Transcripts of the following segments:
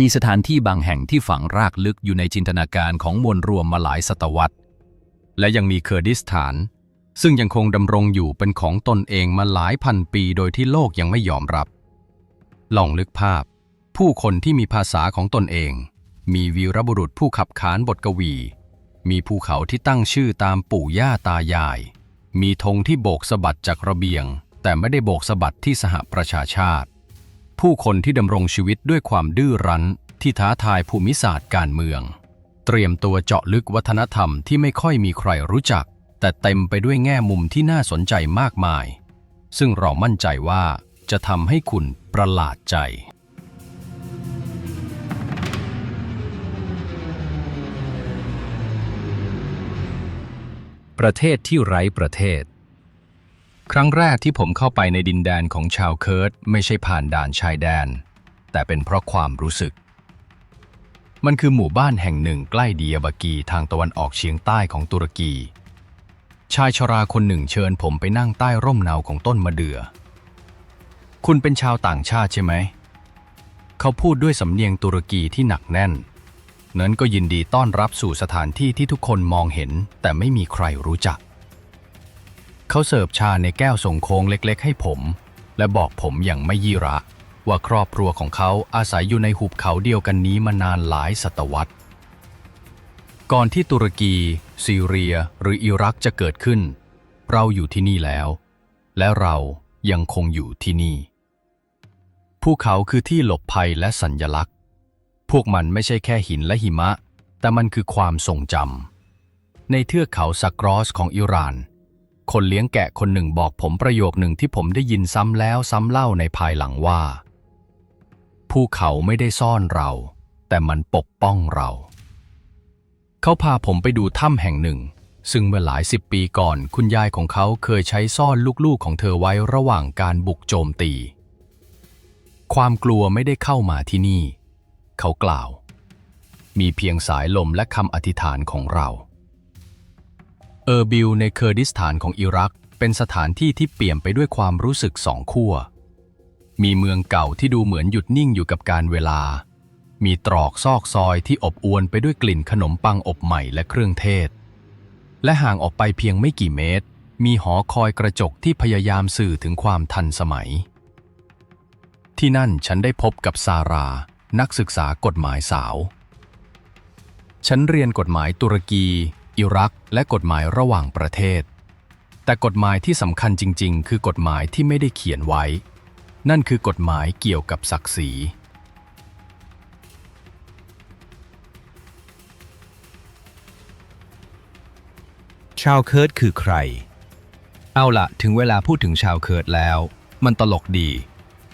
มีสถานที่บางแห่งที่ฝังรากลึกอยู่ในจินตนาการของมวลรวมมาหลายศตวรรษ และยังมีเคอร์ดิสถาน ซึ่งยังคงดำรงอยู่เป็นของตนเองมาหลายพันปีโดยที่โลกยังไม่ยอมรับ ลองนึกภาพ ผู้คนที่มีภาษาของตนเอง มีวีรบุรุษผู้ขับขานบทกวี มีภูเขาที่ตั้งชื่อตามปู่ย่าตายาย มีธงที่โบกสะบัดจากระเบียง แต่ไม่ได้โบกสะบัดที่สหประชาชาติ ผู้คนที่ดำรงชีวิตด้วยความดื้อรั้นที่ท้าทายภูมิศาสตร์การเมือง เตรียมตัวเจาะลึกวัฒนธรรมที่ไม่ค่อยมีใครรู้จัก แต่เต็มไปด้วยแง่มุมที่น่าสนใจมากมาย ซึ่งเรามั่นใจว่าจะทำให้คุณประหลาดใจประเทศที่ไร้ประเทศ ครั้งแรกที่ผมเข้าไปในดินแดนของชาวเคิร์ดไม่ใช่ผ่านด่านชายแดน แต่เป็นเพราะความรู้สึก มันคือหมู่บ้านแห่งหนึ่งใกล้ดียาบากีทางตะวันออกเฉียงใต้ของตุรกี ชายชราคนหนึ่งเชิญผมไปนั่งใต้ร่มเนาของต้นมะเดื่อ คุณเป็นชาวต่างชาติใช่ไหม เขาพูดด้วยสำเนียงตุรกีที่หนักแน่น นั้นก็ยินดีต้อนรับสู่สถานที่ที่ทุกคนมองเห็นแต่ไม่มีใครรู้จัก เขาเสิร์ฟชาในแก้วส่งโค้งเล็กๆ ให้ผม และบอกผมอย่างไม่ยี่ระ ว่าครอบครัวของเขาอาศัยอยู่ในหุบเขาเดียวกันนี้มานานหลายศตวรรษ ก่อนที่ตุรกี ซีเรียหรืออิรักจะเกิดขึ้น เราอยู่ที่นี่แล้ว และเรายังคงอยู่ที่นี่ภูเขาคือที่หลบภัยและสัญญลักษณ์ พวกมันไม่ใช่แค่หินและหิมะ แต่มันคือความทรงจำในเทือกเขาซักรอสของอิหร่าน คนเลี้ยงแกะคนหนึ่งบอกผมประโยคหนึ่งที่ผมได้ยินซ้ำแล้วซ้ำเล่าในภายหลังว่า ภูเขาไม่ได้ซ่อนเรา แต่มันปกป้องเรา เขาพาผมไปดูถ้ำแห่งหนึ่ง ซึ่งเมื่อหลายสิบปีก่อนคุณยายของเขาเคยใช้ซ่อนลูกๆของเธอไว้ระหว่างการบุกโจมตี ความกลัวไม่ได้เข้ามาที่นี่ เขากล่าว มีเพียงสายลมและคำอธิษฐานของเรา เออร์บิลในเคอร์ดิสถานของอิรัก เป็นสถานที่ที่เปี่ยมไปด้วยความรู้สึกสองขั้ว มีเมืองเก่าที่ดูเหมือนหยุดนิ่งอยู่กับการเวลา มีตรอกซอกซอยที่อบอวลไปด้วยกลิ่นขนมปังอบใหม่และเครื่องเทศ และห่างออกไปเพียงไม่กี่เมตร มีหอคอยกระจกที่พยายามสื่อถึงความทันสมัย ที่นั่นฉันได้พบกับซารา นักศึกษากฎหมายสาว ฉันเรียนกฎหมายตุรกี อิรัก และกฎหมายระหว่างประเทศ แต่กฎหมายที่สำคัญจริง ๆ คือกฎหมายที่ไม่ได้เขียนไว้ นั่นคือกฎหมายเกี่ยวกับศักดิ์ศรีชาวเคิร์ดคือใคร เอาละถึงเวลาพูดถึงชาวเคิร์ดแล้ว มันตลกดี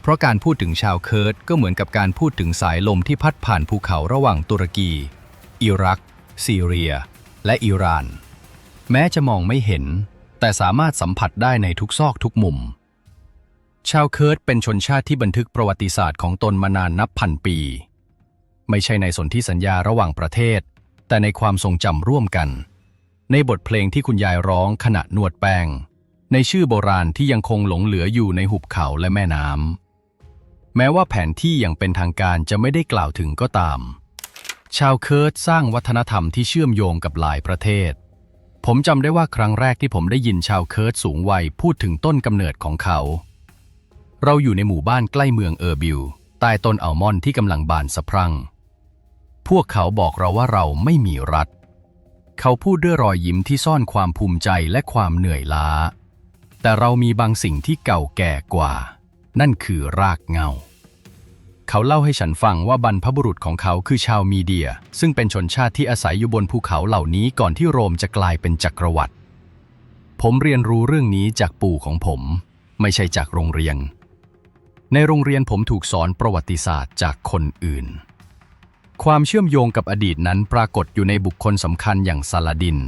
เพราะการพูดถึงชาวเคิร์ดก็เหมือนกับการพูดถึงสายลมที่พัดผ่านภูเขาระหว่างตุรกี อิรัก ซีเรีย และอิหร่าน แม้จะมองไม่เห็น แต่สามารถสัมผัสได้ในทุกซอกทุกมุม ชาวเคิร์ดเป็นชนชาติที่บันทึกประวัติศาสตร์ของตนมานานนับพันปี ไม่ใช่ในสนธิสัญญาระหว่างประเทศ แต่ในความทรงจำร่วมกัน ในบทเพลงที่คุณยายร้องขณะนวดแป้ง ในชื่อโบราณที่ยังคงหลงเหลืออยู่ในหุบเขาและแม่น้ำแม้ว่าแผนที่อย่างเป็นทางการจะไม่ได้กล่าวถึงก็ตาม ชาวเคิร์ดสร้างวัฒนธรรมที่เชื่อมโยงกับหลายประเทศ ผมจำได้ว่าครั้งแรกที่ผมได้ยินชาวเคิร์ดสูงวัยพูดถึงต้นกำเนิดของเขา เราอยู่ในหมู่บ้านใกล้เมืองเออร์บิลใต้ต้นอัลมอนด์ที่กำลังบานสะพรั่ง พวกเขาบอกเราว่าเราไม่มีรัฐ เขาพูดด้วยรอยยิ้มที่ซ่อนความภูมิใจและความเหนื่อยล้า แต่เรามีบางสิ่งที่เก่าแก่กว่า นั่นคือรากเงา เขาเล่าให้ฉันฟังว่าบรรพบุรุษของเขาคือชาวมีเดีย ซึ่งเป็นชนชาติที่อาศัยอยู่บนภูเขาเหล่านี้ก่อนที่โรมจะกลายเป็นจักรวรรดิผมเรียนรู้เรื่องนี้จากปู่ของผม ไม่ใช่จากโรงเรียน ในโรงเรียนผมถูกสอนประวัติศาสตร์จากคนอื่น ความเชื่อมโยงกับอดีตนั้นปรากฏอยู่ในบุคคลสำคัญอย่างซาลาดิน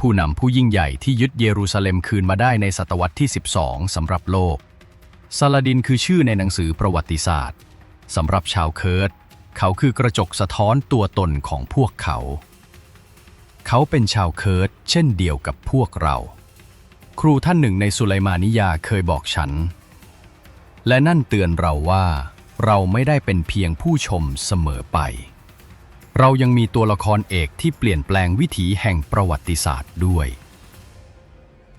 ผู้นำผู้ยิ่งใหญ่ที่ยึดเยรูซาเล็มคืนมาได้ในศตวรรษที่ 12 สำหรับโลกซาลาดินคือชื่อในหนังสือประวัติศาสตร์ สำหรับชาวเคิร์ดเขาคือกระจกสะท้อนตัวตนของพวกเขา เขาเป็นชาวเคิร์ดเช่นเดียวกับพวกเรา ครูท่านหนึ่งในสุไลมานิยาเคยบอกฉัน และนั่นเตือนเราว่า เราไม่ได้เป็นเพียงผู้ชมเสมอไป เรายังมีตัวละครเอกที่เปลี่ยนแปลงวิถีแห่งประวัติศาสตร์ด้วย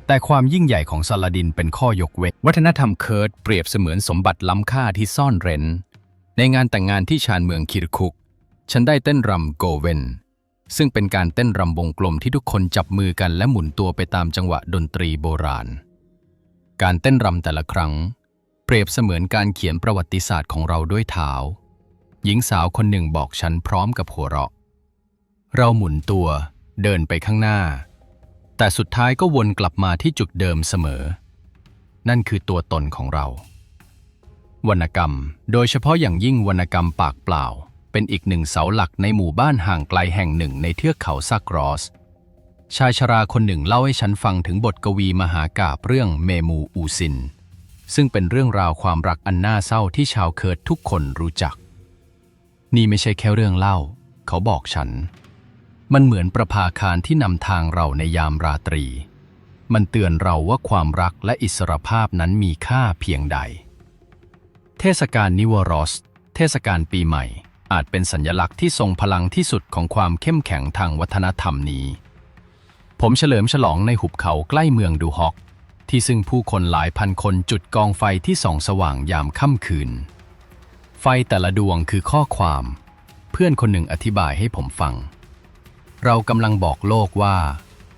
แต่ความยิ่งใหญ่ของซาลาดินเป็นข้อยกเว้น วัฒนธรรมเคิร์ดเปรียบเสมือนสมบัติล้ำค่าที่ซ่อนเร้น ในงานแต่งงานที่ชานเมืองคิรคุก ฉันได้เต้นรำโกเวนซึ่งเป็นการเต้นรำวงกลมที่ทุกคนจับมือกันและหมุนตัวไปตามจังหวะดนตรีโบราณ การเต้นรำแต่ละครั้ง เปรียบเสมือนการเขียนประวัติศาสตร์ของเราด้วยเท้า หญิงสาวคนหนึ่งบอกฉันพร้อมกับหัวเราะ เราหมุนตัวเดินไปข้างหน้า แต่สุดท้ายก็วนกลับมาที่จุดเดิมเสมอ นั่นคือตัวตนของเรา วรรณกรรม โดยเฉพาะอย่างยิ่งวรรณกรรมปากเปล่า เป็นอีกหนึ่งเสาหลักในหมู่บ้านห่างไกลแห่งหนึ่งในเทือกเขาซักรอส ชายชราคนหนึ่งเล่าให้ฉันฟังถึงบทกวีมหากาบเรื่องเมมูอูซิน ซึ่งเป็นเรื่องราวความรักอันน่าเศร้าที่ชาวเคิร์ดทุกคนรู้จัก นี่ไม่ใช่แค่เรื่องเล่า เขาบอกฉัน มันเหมือนประภาคารที่นำทางเราในยามราตรี มันเตือนเราว่าความรักและอิสรภาพนั้นมีค่าเพียงใด เทศกาลนิวรอส เทศกาลปีใหม่ อาจเป็นสัญลักษณ์ที่ทรงพลังที่สุดของความเข้มแข็งทางวัฒนธรรมนี้ ผมเฉลิมฉลองในหุบเขาใกล้เมืองดูฮอก ที่ซึ่งผู้คนหลายพันคนจุดกองไฟที่ส่องสว่างยามค่ำคืน ไฟแต่ละดวงคือข้อความ เพื่อนคนหนึ่งอธิบายให้ผมฟัง เรากำลังบอกโลกว่า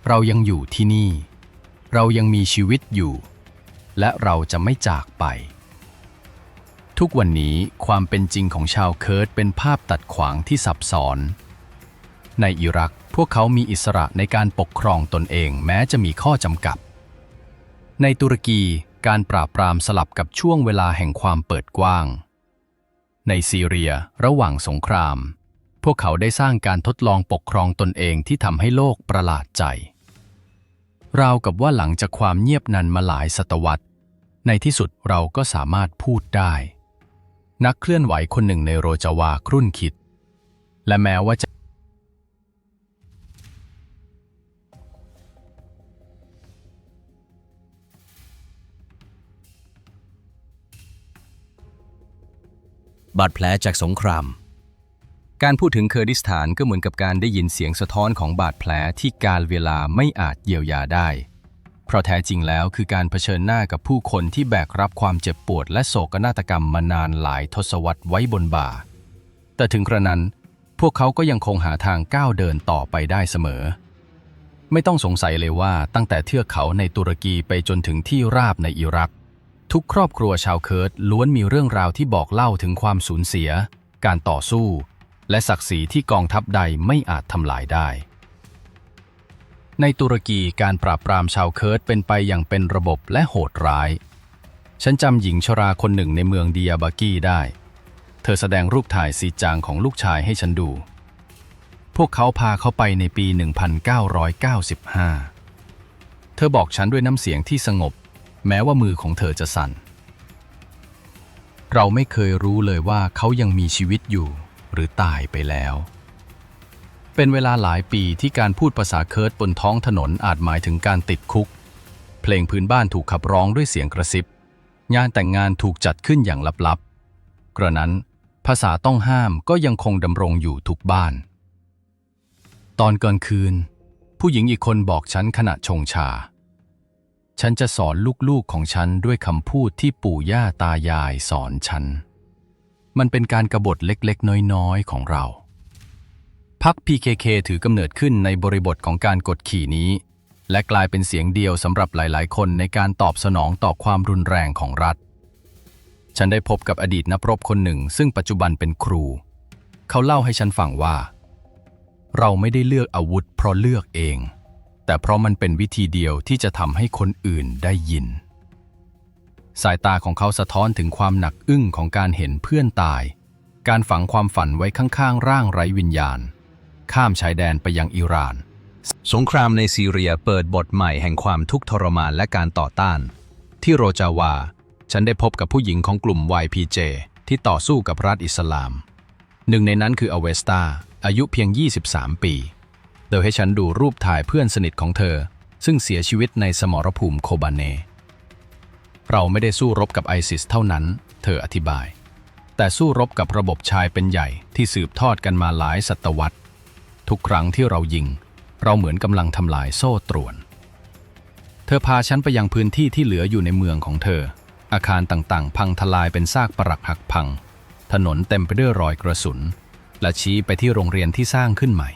เรายังอยู่ที่นี่ เรายังมีชีวิตอยู่ และเราจะไม่จากไป ทุกวันนี้ความเป็นจริงของชาวเคิร์ดเป็นภาพตัดขวางที่ซับซ้อน ในอิรักพวกเขามีอิสระในการปกครองตนเองแม้จะมีข้อจำกัด ในตุรกีการปราบปรามสลับกับช่วงเวลาแห่งความเปิดกว้าง ในซีเรียระหว่างสงคราม พวกเขาได้สร้างการทดลองปกครองตนเองที่ทำให้โลกประหลาดใจ ราวกับว่าหลังจากความเงียบนันมาหลายศตวรรษ ในที่สุดเราก็สามารถพูดได้ นักเคลื่อนไหวคนหนึ่งในโรจาวาครุ่นคิด และแม้ว่าจะบาดแผลจากสงคราม การพูดถึงเคอร์ดิสถานก็เหมือนกับการได้ยินเสียงสะท้อนของบาดแผลที่การเวลาไม่อาจเยียวยาได้ เพราะแท้จริงแล้วคือการเผชิญหน้ากับผู้คนที่แบกรับความเจ็บปวดและโศกนาฏกรรมมานานหลายทศวรรษไว้บนบ่า แต่ถึงกระนั้น พวกเขาก็ยังคงหาทางก้าวเดินต่อไปได้เสมอ ไม่ต้องสงสัยเลยว่าตั้งแต่เทือกเขาในตุรกีไปจนถึงที่ราบในอิรัก ทุกครอบครัวชาวเคิร์ดล้วนมีเรื่องราวที่บอกเล่าถึงความสูญเสีย การต่อสู้ และศักดิ์ศรีที่กองทัพใดไม่อาจทำลายได้ ในตุรกีการปราบปรามชาวเคิร์ดเป็นไปอย่างเป็นระบบและโหดร้าย ฉันจำหญิงชราคนหนึ่งในเมืองดิยาบากีได้ เธอแสดงรูปถ่ายสีจางของลูกชายให้ฉันดู พวกเขาพาเขาไปในปี 1995 เธอบอกฉันด้วยน้ำเสียงที่สงบ แม้ว่ามือของเธอจะสั่น เราไม่เคยรู้เลยว่าเขายังมีชีวิตอยู่ หรือตายไปแล้ว เป็นเวลาหลายปีที่การพูดภาษาเคิร์ดบนท้องถนนอาจหมายถึงการติดคุก เพลงพื้นบ้านถูกขับร้องด้วยเสียงกระซิบ งานแต่งงานถูกจัดขึ้นอย่างลับๆ กระนั้น ภาษาต้องห้ามก็ยังคงดำรงอยู่ทุกบ้าน ตอนกลางคืน ผู้หญิงอีกคนบอกฉันขณะชงชา ฉันจะสอนลูกๆของฉันด้วยคำพูดที่ปู่ย่าตายายสอนฉัน มันเป็นการกรบฏเล็กๆ น้อยๆ ของเรา พัก PKK ถือกำเนิดขึ้นในบริบทของการกดขี่นี้ และกลายเป็นเสียงเดียวสำหรับหลาย ๆ คนในการตอบสนองต่อความรุนแรงของรัฐ ฉันได้พบกับอดีตนักรบคนหนึ่ง ซึ่งปัจจุบันเป็นครู เขาเล่าให้ฉันฟังว่า เราไม่ได้เลือกอาวุธเพราะเลือกเอง แต่เพราะมันเป็นวิธีเดียวที่จะทำให้คนอื่นได้ยิน สายตาของเขาสะท้อนถึงความหนักอึ้งของการเห็นเพื่อนตาย การฝังความฝันไว้ข้าง ๆ ร่างไร้วิญญาณ ข้ามชายแดนไปยังอิหร่าน สงครามในซีเรียเปิดบทใหม่แห่งความทุกข์ทรมานและการต่อต้าน ที่โรจาวา ฉันได้พบกับผู้หญิงของกลุ่ม YPJ ที่ต่อสู้กับรัฐอิสลาม หนึ่งในนั้นคืออเวสตาอายุเพียง 23 ปี โดยให้ฉันดูรูปถ่ายเพื่อนสนิทของเธอ ซึ่งเสียชีวิตในสมรภูมิโคบาเน เราไม่ได้สู้รบกับไอซิสเท่านั้น เธออธิบาย แต่สู้รบกับระบบชายเป็นใหญ่ที่สืบทอดกันมาหลายศตวรรษ ทุกครั้งที่เรายิง เราเหมือนกำลังทำลายโซ่ตรวน เธอพาฉันไปยังพื้นที่ที่เหลืออยู่ในเมืองของเธอ อาคารต่างๆ พังทลายเป็นซากปรักหักพัง ถนนเต็มไปด้วยรอยกระสุน และชี้ไปที่โรงเรียนที่สร้างขึ้นใหม่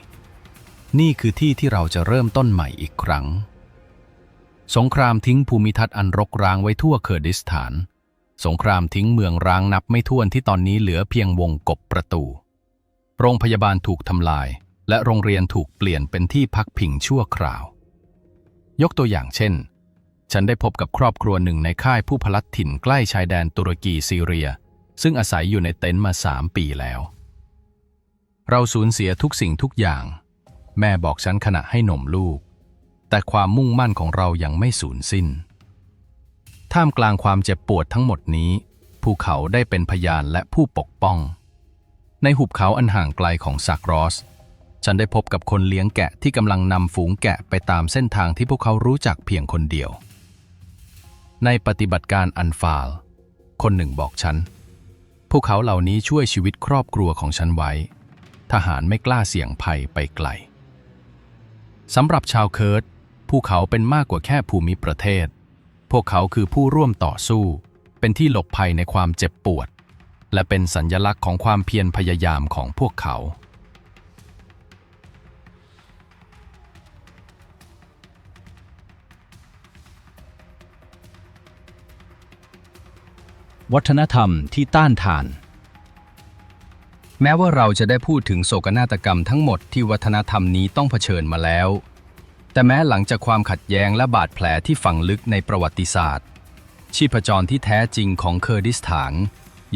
นี่คือที่ที่เราจะเริ่มต้นใหม่อีกครั้ง สงครามทิ้งภูมิทัศน์อันรกร้างไว้ทั่วเคอร์ดิสถาน สงครามทิ้งเมืองร้างนับไม่ถ้วนที่ตอนนี้เหลือเพียงวงกบประตู โรงพยาบาลถูกทำลาย และโรงเรียนถูกเปลี่ยนเป็นที่พักพิงชั่วคราว ยกตัวอย่างเช่น ฉันได้พบกับครอบครัวหนึ่งในค่ายผู้พลัดถิ่นใกล้ชายแดนตุรกีซีเรีย ซึ่งอาศัยอยู่ในเต็นท์มาสามปีแล้ว เราสูญเสียทุกสิ่งทุกอย่าง แม่บอกฉันขณะให้นมลูก แต่ความมุ่งมั่นของเรายังไม่สูญสิ้น ท่ามกลางความเจ็บปวดทั้งหมดนี้ ภูเขาได้เป็นพยานและผู้ปกป้อง ในหุบเขาอันห่างไกลของซักรอส ฉันได้พบกับคนเลี้ยงแกะที่กำลังนำฝูงแกะไปตามเส้นทางที่พวกเขารู้จักเพียงคนเดียว ในปฏิบัติการอันฟาล คนหนึ่งบอกฉัน พวกเขาเหล่านี้ช่วยชีวิตครอบครัวของฉันไว้ ทหารไม่กล้าเสี่ยงภัยไปไกลสำหรับชาวเคิร์ดภูเขาเป็นมากกว่าแค่ภูมิประเทศ พวกเขาคือผู้ร่วมต่อสู้ เป็นที่หลบภัยในความเจ็บปวด และเป็นสัญญลักษณ์ของความเพียรพยายามของพวกเขา วัฒนธรรมที่ต้านทาน แม้ว่าเราจะได้พูดถึงโศกนาฏกรรมทั้งหมดที่วัฒนธรรมนี้ต้องเผชิญมาแล้ว แต่แม้หลังจากความขัดแย้งและบาดแผลที่ฝังลึกในประวัติศาสตร์ ชีพจรที่แท้จริงของเคอร์ดิสถาน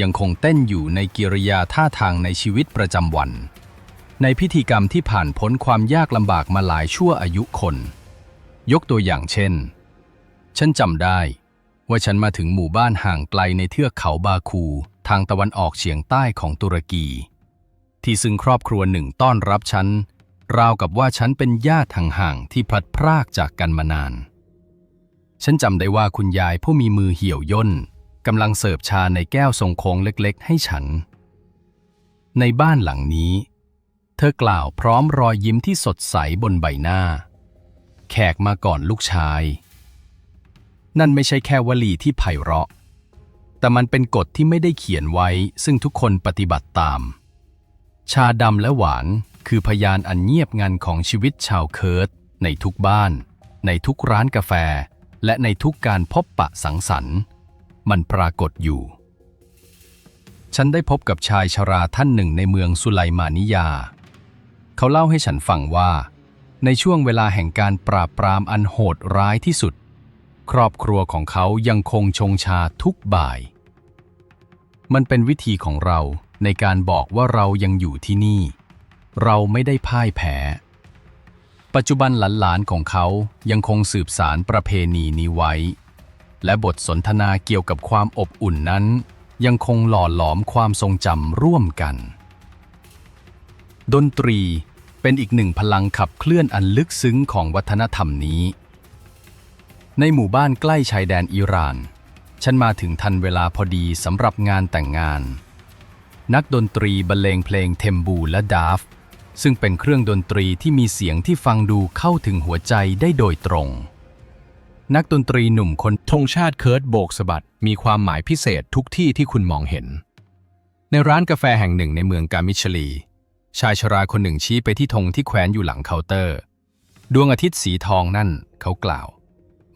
ยังคงเต้นอยู่ในกิริยาท่าทางในชีวิตประจำวัน ในพิธีกรรมที่ผ่านพ้นความยากลำบากมาหลายชั่วอายุคน ยกตัวอย่างเช่น ฉันจำได้ ว่าฉันมาถึงหมู่บ้านห่างไกลในเทือกเขาบาคู ทางตะวันออกเฉียงใต้ของตุรกี ที่ซึ่งครอบครัวหนึ่งต้อนรับฉัน ราวกับว่าฉันเป็นญาติห่างๆที่พลัดพรากจากกันมานาน ฉันจำได้ว่าคุณยายผู้มีมือเหี่ยวย่นกำลังเสิร์ฟชาในแก้วทรงโค้งเล็กๆ ให้ฉัน ในบ้านหลังนี้ เธอกล่าวพร้อมรอยยิ้มที่สดใสบนใบหน้า แขกมาก่อนลูกชาย นั่นไม่ใช่แค่วลีที่ไพเราะ แต่มันเป็นกฎที่ไม่ได้เขียนไว้ ซึ่งทุกคนปฏิบัติตาม ชาดำและหวานคือพยานอันเงียบงันของชีวิตชาวเคิร์ดในทุกบ้าน ในทุกร้านกาแฟ และในทุกการพบปะสังสรรค์ มันปรากฏอยู่ ฉันได้พบกับชายชราท่านหนึ่งในเมืองสุไลมานิยา เขาเล่าให้ฉันฟังว่า ในช่วงเวลาแห่งการปราบปรามอันโหดร้ายที่สุด ครอบครัวของเขายังคงชงชาทุกบ่าย มันเป็นวิธีของเราในการบอกว่าเรายังอยู่ที่นี่ เราไม่ได้พ่ายแพ้ ปัจจุบันหลานๆของเขายังคงสืบสารประเพณีนี้ไว้ และบทสนทนาเกี่ยวกับความอบอุ่นนั้น ยังคงหล่อหลอมความทรงจำร่วมกัน ดนตรีเป็นอีกหนึ่งพลังขับเคลื่อนอันลึกซึ้งของวัฒนธรรมนี้ ในหมู่บ้านใกล้ชายแดนอิหร่าน ฉันมาถึงทันเวลาพอดีสำหรับงานแต่งงาน นักดนตรีบรรเลงเพลงเทมบูและดาฟ ซึ่งเป็นเครื่องดนตรีที่มีเสียงที่ฟังดูเข้าถึงหัวใจได้โดยตรง นักดนตรีหนุ่มคนธงชาติเคิร์ดโบกสะบัดมีความหมายพิเศษทุกที่ที่คุณมองเห็น ในร้านกาแฟแห่งหนึ่งในเมืองกามิชลี ชายชราคนหนึ่งชี้ไปที่ธงที่แขวนอยู่หลังเคาน์เตอร์ ดวงอาทิตย์สีทองนั่นเขากล่าว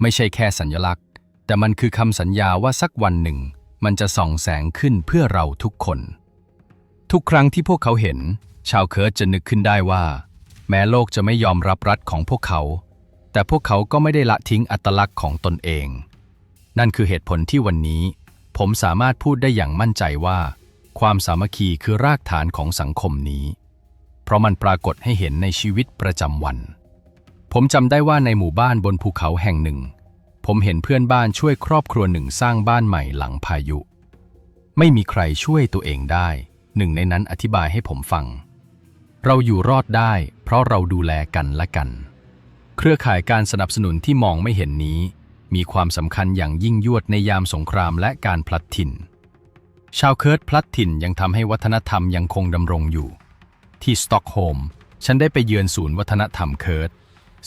ไม่ใช่แค่สัญลักษณ์ แต่มันคือคำสัญญาว่าสักวันหนึ่ง มันจะส่องแสงขึ้นเพื่อเราทุกคน ทุกครั้งที่พวกเขาเห็น ชาวเคิร์ดจะนึกขึ้นได้ว่า แม้โลกจะไม่ยอมรับรัฐของพวกเขา แต่พวกเขาก็ไม่ได้ละทิ้งอัตลักษณ์ของตนเอง นั่นคือเหตุผลที่วันนี้ ผมสามารถพูดได้อย่างมั่นใจว่า ความสามัคคีคือรากฐานของสังคมนี้ เพราะมันปรากฏให้เห็นในชีวิตประจำวัน ผมจำได้ว่าในหมู่บ้านบนภูเขาแห่งหนึ่ง ผมเห็นเพื่อนบ้านช่วยครอบครัวหนึ่งสร้างบ้านใหม่หลังพายุ ไม่มีใครช่วยตัวเองได้ หนึ่งในนั้นอธิบายให้ผมฟัง เราอยู่รอดได้ เพราะเราดูแลกันและกัน เครือข่ายการสนับสนุนที่มองไม่เห็นนี้ มีความสำคัญอย่างยิ่งยวดในยามสงครามและการพลัดถิ่น ชาวเคิร์ดพลัดถิ่นยังทำให้วัฒนธรรมยังคงดำรงอยู่ ที่สต็อกโฮล์มฉันได้ไปเยือนศูนย์วัฒนธรรมเคิร์ด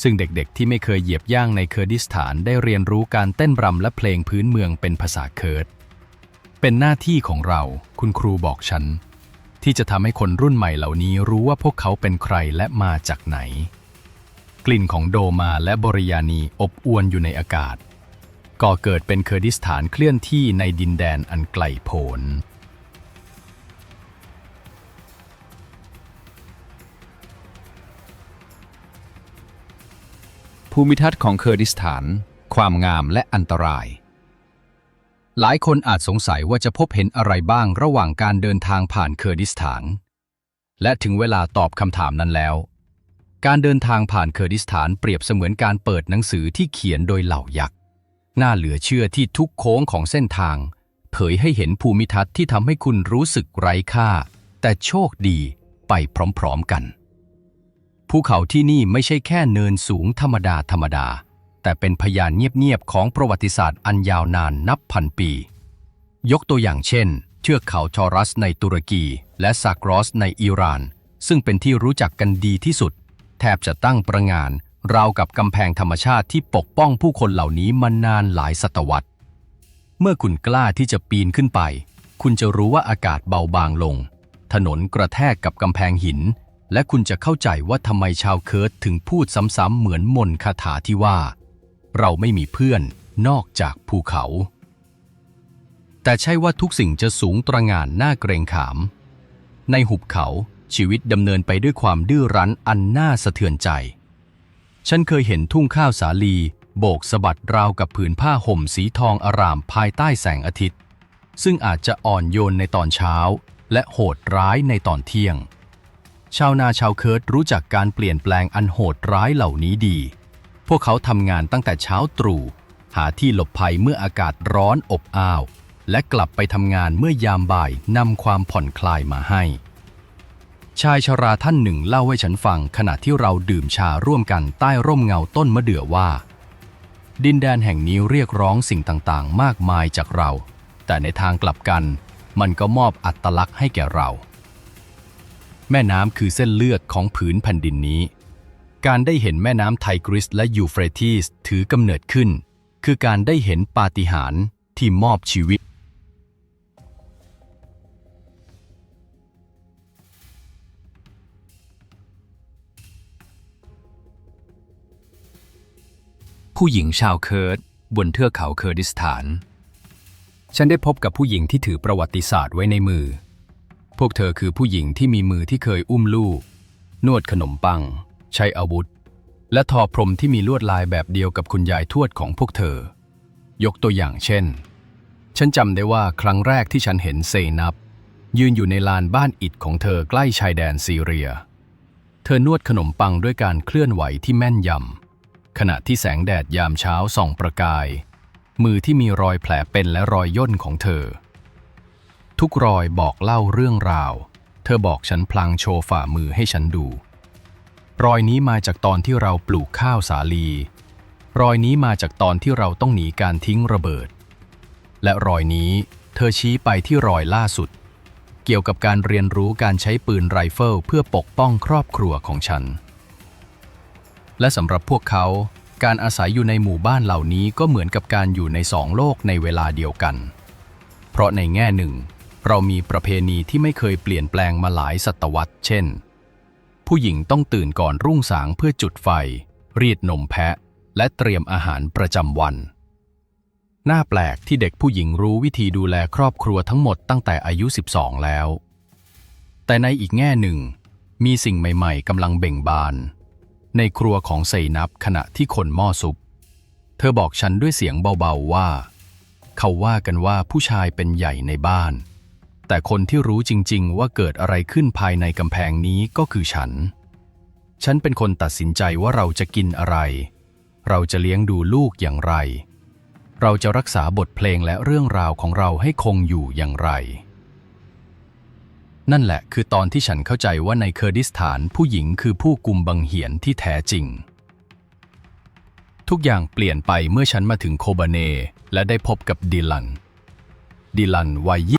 ซึ่งเด็กๆที่ไม่เคยเหยียบย่างในเคอร์ดิสถานได้เรียนรู้การเต้นรำและเพลงพื้นเมืองเป็นภาษาเคิร์ด เป็นหน้าที่ของเรา คุณครูบอกฉัน ที่จะทำให้คนรุ่นใหม่เหล่านี้รู้ว่าพวกเขาเป็นใครและมาจากไหน กลิ่นของโดมาและบริยานีอบอวนอยู่ในอากาศ ก่อเกิดเป็นเคอร์ดิสถานเคลื่อนที่ในดินแดนอันไกลโพ้น ภูมิทัศน์ของเคอร์ดิสถาน ความงามและอันตราย หลายคนอาจสงสัยว่าจะพบเห็นอะไรบ้างระหว่างการเดินทางผ่านเคอร์ดิสถาน และถึงเวลาตอบคำถามนั้นแล้ว การเดินทางผ่านเคอร์ดิสถานเปรียบเสมือนการเปิดหนังสือที่เขียนโดยเหล่ายักษ์น่าเหลือเชื่อที่ทุกโค้งของเส้นทาง เผยให้เห็นภูมิทัศน์ที่ทำให้คุณรู้สึกไร้ค่า แต่โชคดีไปพร้อมๆกัน ภูเขาที่นี่ไม่ใช่แค่เนินสูงธรรมดาธรรมดา แต่เป็นพยานเงียบๆของประวัติศาสตร์อันยาวนานนับพันปี ยกตัวอย่างเช่น เทือกเขาทอรัสในตุรกี และซากรอสในอิหร่าน ซึ่งเป็นที่รู้จักกันดีที่สุด แทบจะตั้งประงาน ราวกับกำแพงธรรมชาติที่ปกป้องผู้คนเหล่านี้มานานหลายศตวรรษ เมื่อคุณกล้าที่จะปีนขึ้นไป คุณจะรู้ว่าอากาศเบาบางลง ถนนกระแทกกับกำแพงหิน และคุณจะเข้าใจว่าทำไมชาวเคิร์ดถึงพูดซ้ำๆเหมือนมนต์คาถาที่ว่า เราไม่มีเพื่อนนอกจากภูเขา แต่ใช่ว่าทุกสิ่งจะสูงตระหง่านน่าเกรงขาม ในหุบเขาชีวิตดำเนินไปด้วยความดื้อรั้นอันน่าสะเทือนใจ ฉันเคยเห็นทุ่งข้าวสาลี โบกสะบัดราวกับผืนผ้าห่มสีทองอารามภายใต้แสงอาทิตย์ ซึ่งอาจจะอ่อนโยนในตอนเช้า และโหดร้ายในตอนเที่ยง ชาวนาชาวเคิร์ดรู้จักการเปลี่ยนแปลงอันโหดร้ายเหล่านี้ดี พวกเขาทำงานตั้งแต่เช้าตรู่ หาที่หลบภัยเมื่ออากาศร้อนอบอ้าว และกลับไปทำงานเมื่อยามบ่ายนำความผ่อนคลายมาให้ ชายชราท่านหนึ่งเล่าให้ฉันฟังขณะที่เราดื่มชาร่วมกันใต้ร่มเงาต้นมะเดื่อว่า ดินแดนแห่งนี้เรียกร้องสิ่งต่างๆ มากมายจากเรา แต่ในทางกลับกัน มันก็มอบอัตลักษณ์ให้แก่เรา แม่น้ำคือเส้นเลือดของผืนแผ่นดินนี้ การได้เห็นแม่น้ำไทกริสและยูเฟรติสถือกำเนิดขึ้น คือการได้เห็นปาฏิหาริย์ที่มอบชีวิต ผู้หญิงชาวเคิร์ดบนเทือกเขาเคอร์ดิสถาน ฉันได้พบกับผู้หญิงที่ถือประวัติศาสตร์ไว้ในมือ พวกเธอคือผู้หญิงที่มีมือที่เคยอุ้มลูก นวดขนมปัง ใช้อาวุธ และทอพรมที่มีลวดลายแบบเดียวกับคุณยายทวดของพวกเธอ ยกตัวอย่างเช่น ฉันจำได้ว่าครั้งแรกที่ฉันเห็นเซนับ ยืนอยู่ในลานบ้านอิฐของเธอใกล้ชายแดนซีเรีย เธอนวดขนมปังด้วยการเคลื่อนไหวที่แม่นยำขณะที่แสงแดดยามเช้าส่องประกาย มือที่มีรอยแผลเป็นและรอยย่นของเธอ ทุกรอยบอกเล่าเรื่องราว เธอบอกฉันพลางโชว์ฝ่ามือให้ฉันดู รอยนี้มาจากตอนที่เราปลูกข้าวสาลี รอยนี้มาจากตอนที่เราต้องหนีการทิ้งระเบิด และรอยนี้เธอชี้ไปที่รอยล่าสุด เกี่ยวกับการเรียนรู้การใช้ปืนไรเฟิลเพื่อปกป้องครอบครัวของฉัน และสำหรับพวกเขา การอาศัยอยู่ในหมู่บ้านเหล่านี้ก็เหมือนกับการอยู่ในสองโลกในเวลาเดียวกัน เพราะในแง่หนึ่ง เรามีประเพณีที่ไม่เคยเปลี่ยนแปลงมาหลายศตวรรษ เช่น ผู้หญิงต้องตื่นก่อนรุ่งสางเพื่อจุดไฟ รีดนมแพะ และเตรียมอาหารประจำวัน น่าแปลกที่เด็กผู้หญิงรู้วิธีดูแลครอบครัวทั้งหมดตั้งแต่อายุ 12 แล้ว แต่ในอีกแง่หนึ่ง มีสิ่งใหม่ๆกำลังเบ่งบาน ในครัวของไซนับขณะที่คนหม้อซุป เธอบอกฉันด้วยเสียงเบาๆว่า เขาว่ากันว่าผู้ชายเป็นใหญ่ในบ้าน แต่คนที่รู้จริง ๆ ว่าเกิดอะไรขึ้นภายในกำแพงนี้ก็คือฉัน ฉันเป็นคนตัดสินใจว่าเราจะกินอะไร เราจะเลี้ยงดูลูกอย่างไร เราจะรักษาบทเพลงและเรื่องราวของเราให้คงอยู่อย่างไร นั่นแหละคือตอนที่ฉันเข้าใจว่าในเคอร์ดิสถานผู้หญิงคือผู้กุมบังเหียนที่แท้จริง ทุกอย่างเปลี่ยนไปเมื่อฉันมาถึงโคบาเนและได้พบกับดิลัน ดิลันวัย